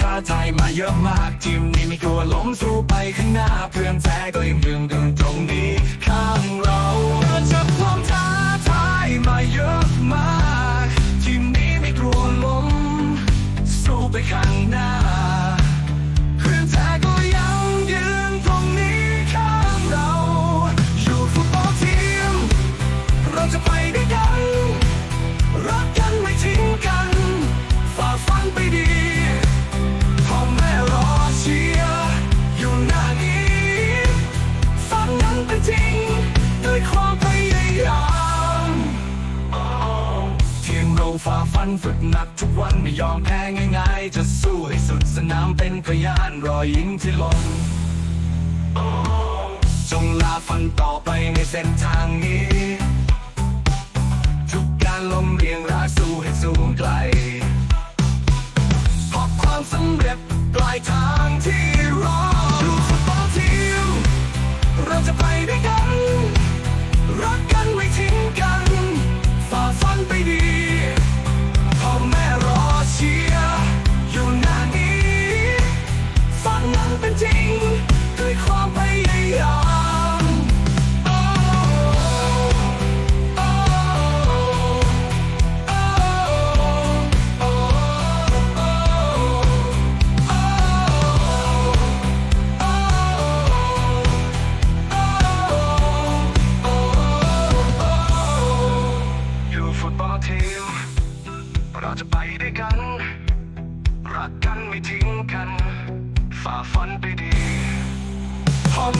ท้าทายมาเยอะมากทีมนี้ไม่กลัวล้มสู้ไปข้างหน้าเพื่อนแท้ก็ยังเรื่องดึงตรงนี้ข้าม ยอมแพ้ง่ายๆ จะสู้ให้สุดสนามเป็นพยานรอยยิ้มที่ลงจงลาฟันต่อไปในเส้นทางนี้ ทุกการลมเรียงราสู้ให้สูงไกลพบความสำเร็จปลายทาง von BD. Von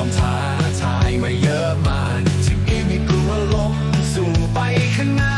ความท้าทายมาเยอะมากที่นี่ไม่กลัวลมสู่ไปข้างหน้า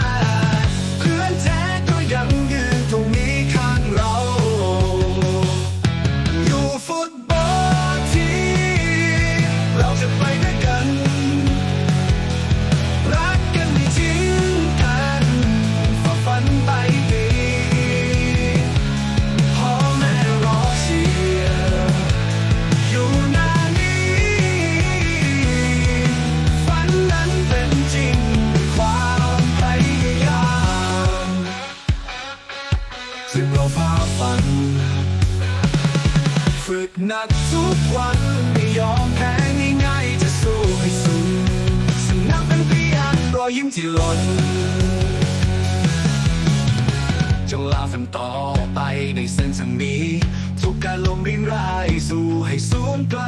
หนักทุกวันไม่ยอมแพ้ง่ายๆจะสู้ให้สุดสนักเป็นพิอันรอยยิ้มที่หล่นจงลาฝันต่อไปในเส้นทางนี้ ทุกการลมรินรายสู้ให้สูญไกล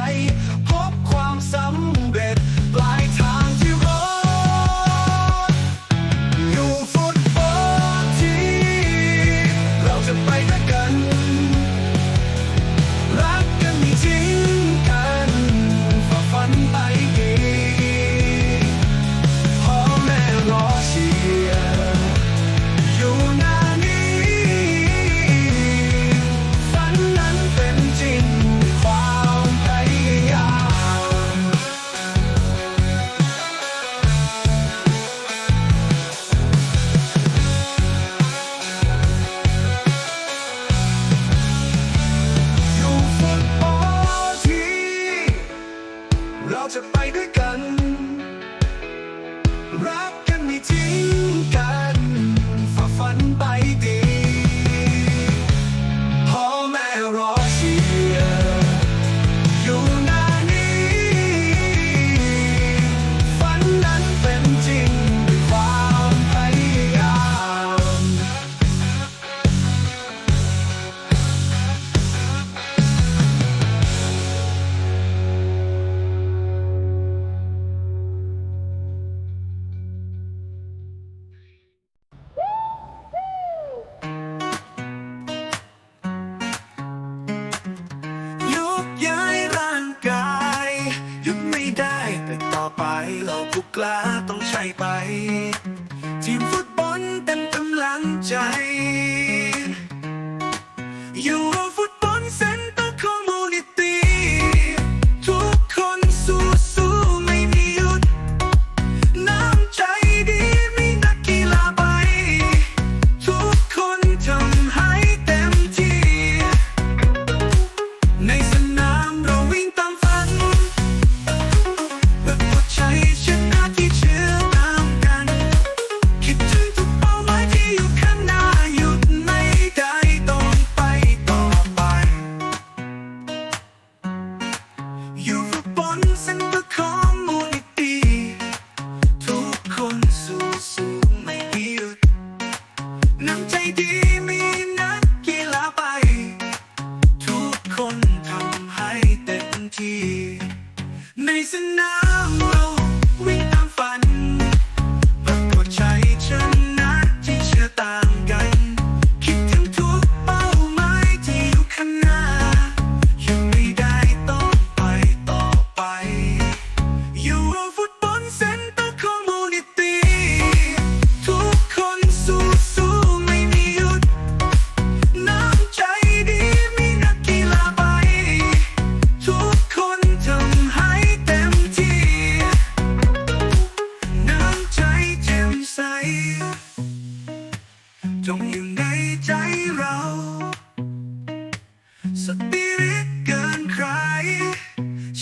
กัน รักกันไม่ทิ้งกัน fly.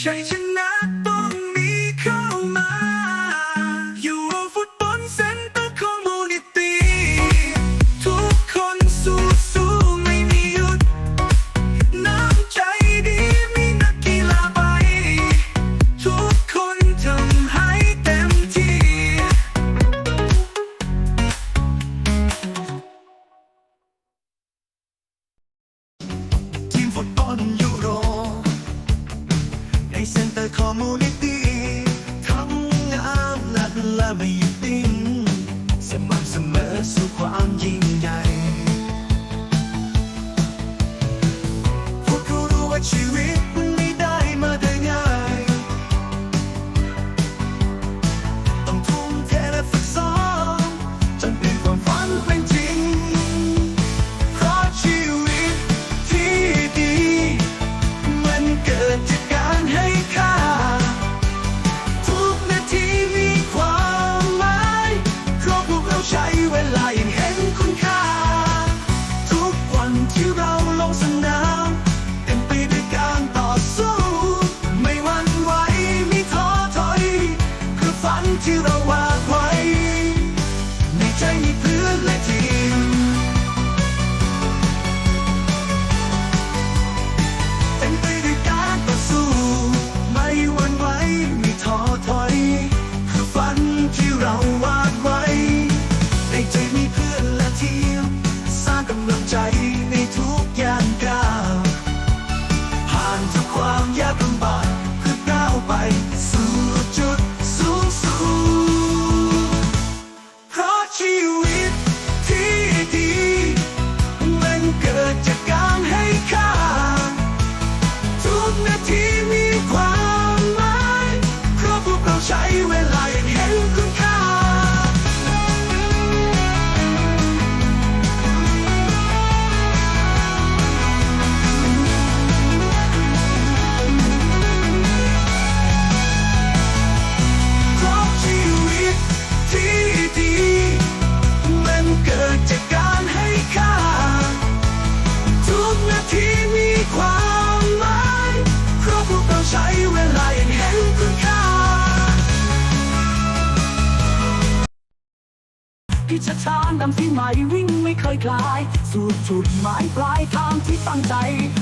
下一 สู่ความยิ่งใหญ่พวกเขารู้ว่าชีวิตางตามที่หมายวิ่งไม่เคยคลาย สู่ชุดหมายปลายทางที่ตั้งใจ